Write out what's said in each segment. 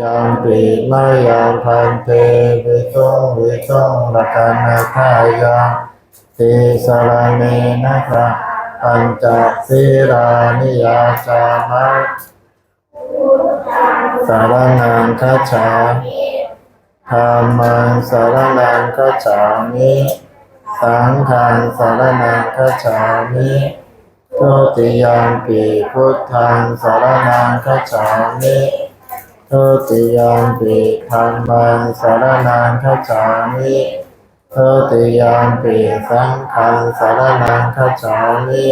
ยามปีมายังพันเตวิตงวิตงรักันทายาติสารเนนะคะปัญจศีรานิยาจามะสารนังคัจฉาธรรมังสารนังคัจฉามิสังฆังสารนังคัจฉามิทุติยามปีพุทธังสารนังคัจฉามิ ทุติยมปิธรรมังสารนังคัจฉามิทุติยมปิสังฆังสารนังคัจฉามิ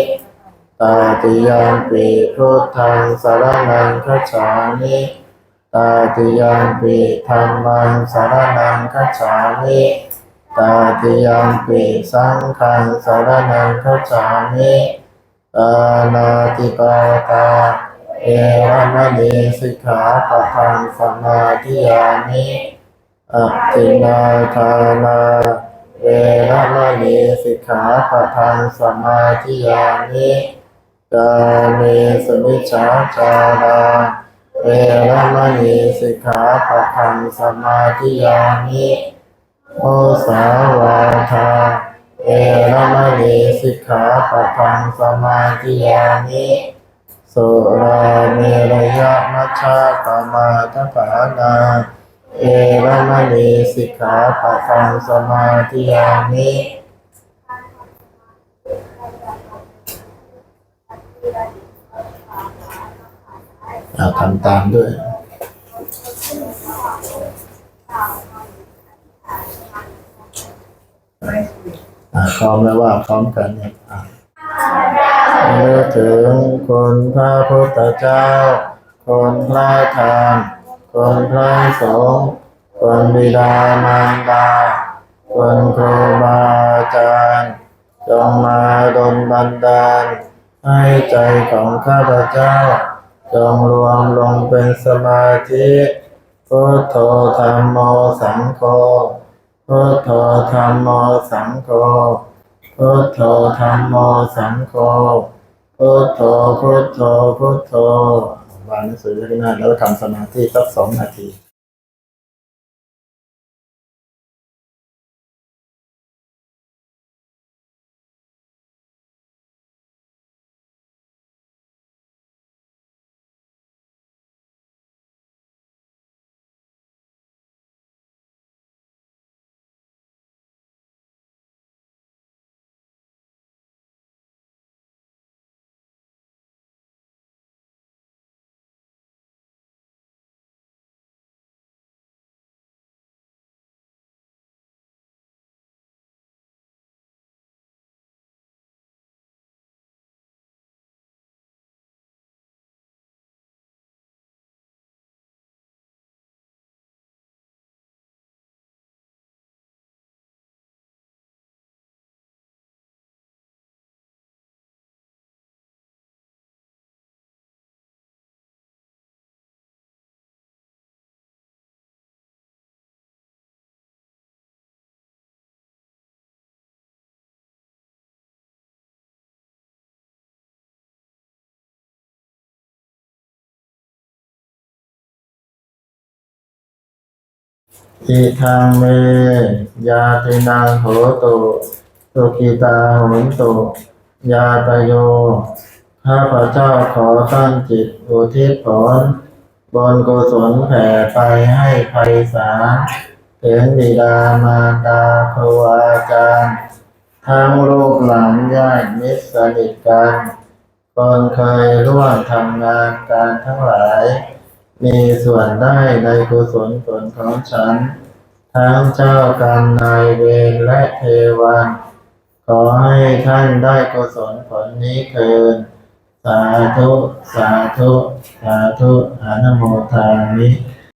ตาติยมปิพุทธังสารนังคัจฉามิตาติยมปิธรรมังสารนังคัจฉามิตาติยมปิสังฆังสารนังคัจฉามิตานาติปาตา เอวมณีสิกขาปะทังสมาธิยามิอะตินาทานาเวรมณีสิกขาปะทังสมาธิยามิกาเมสมิจฉาจาราเวรมณีสิกขาปะทังสมาธิยามิโอสาวาทาเวรมณีสิกขาปะทังสมาธิยามิ สุราเมรยะมัชฌะปมาทปานา เอรมณีสิกขาปะทังสมาธิยามิเอาทำตามด้วยพร้อมแล้วว่าพร้อมกันเนี่ย อ่าเมื่อถึงคุณพระพุทธเจ้า คนพระธรรมคนพระสงฆ์คนบิดามารดาคนครูบาอาจารย์จงมาดลบันดาล ให้ใจของข้าพเจ้า จงรวมลงเป็นสมาธิพุทโธธรรมโมสังโฆพุทโธธรรมโมสังโฆพุทโธธรรมโมสังโฆ พุทโธพุทโธพุทโธวางหนังสือไว้ข้างหน้าแล้วทำสมาธิสักสองนาที อิทังเมยาตินังโหตุสุกิตาโหนตุยาตโยข้าพระเจ้าขอตั้งจิตอุทิศผลบนกุศลแผ่ไปให้ไพศาลถึงบิดามารดาครูอาจารย์ทั้งลูกหลานญาติมิตรสนิทกันคนเคยร่วมทำงานการทั้งหลาย มีส่วนได้ในกุศลผลของฉัน ทั้งเจ้ากรรมนายเวรและเทวัน ขอให้ท่านได้กุศลผลนี้เกินสาธุ สาธุ สาธุอนุโมทามิ